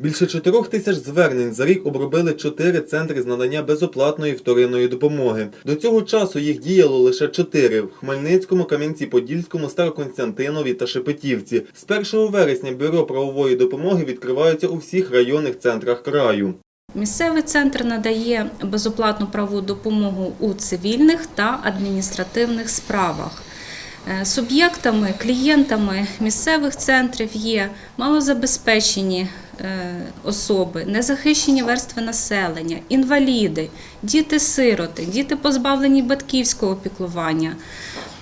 Більше чотирьох тисяч звернень за рік обробили чотири центри з надання безоплатної вторинної допомоги. До цього часу їх діяло лише чотири в Хмельницькому, Кам'янці-Подільському, Староконстантинові та Шепетівці. З 1 вересня бюро правової допомоги відкриваються у всіх районних центрах краю. Місцевий центр надає безоплатну правову допомогу у цивільних та адміністративних справах. Е, Суб'єктами, клієнтами місцевих центрів є малозабезпечені е, особи, незахищені верстви населення, інваліди, діти-сироти, діти позбавлені батьківського піклування,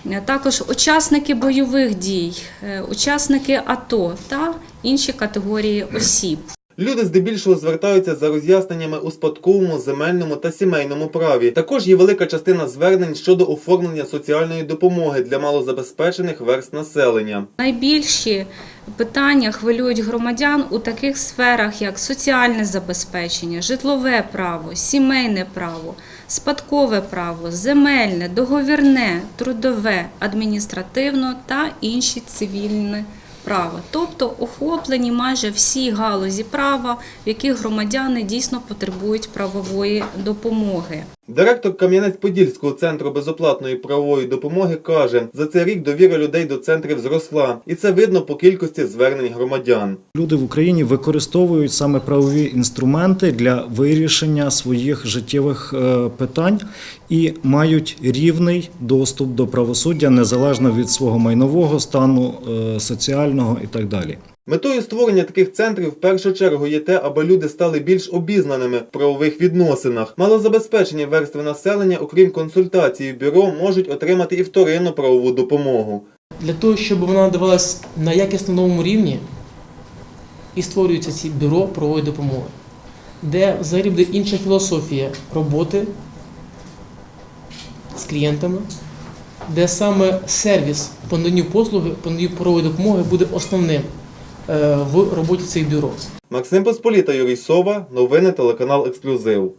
е, також учасники бойових дій, учасники АТО та інші категорії осіб. Люди здебільшого звертаються за роз'ясненнями у спадковому, земельному та сімейному праві. Також є велика частина звернень щодо оформлення соціальної допомоги для малозабезпечених верст населення. Найбільші питання хвилюють громадян у таких сферах, як соціальне забезпечення, житлове право, сімейне право, спадкове право, земельне, договірне, трудове, адміністративно та інші цивільне право. Тобто охоплені майже всі галузі права, в яких громадяни дійсно потребують правової допомоги. Директор Кам'янець-Подільського центру безоплатної правової допомоги каже, за цей рік довіра людей до центрів зросла, і це видно по кількості звернень громадян. Люди в Україні використовують саме правові інструменти для вирішення своїх життєвих е, питань і мають рівний доступ до правосуддя незалежно від свого майнового стану, е, соціального і так далі. Метою створення таких центрів в першу чергу є те, аби люди стали більш обізнаними в правових відносинах. Малозабезпечені верстви населення, окрім консультації в бюро, можуть отримати і вторинну правову допомогу. Для того, щоб вона надавалась на якісно новому рівні, і створюються ці бюро правової допомоги, де взагалі буде інша філософія роботи з клієнтами, де саме сервіс по наданню послуги, по наданню правової допомоги буде основним в роботі цих бюро. Максим Посполіта, Юрій Сова, новини телеканал Ексклюзив.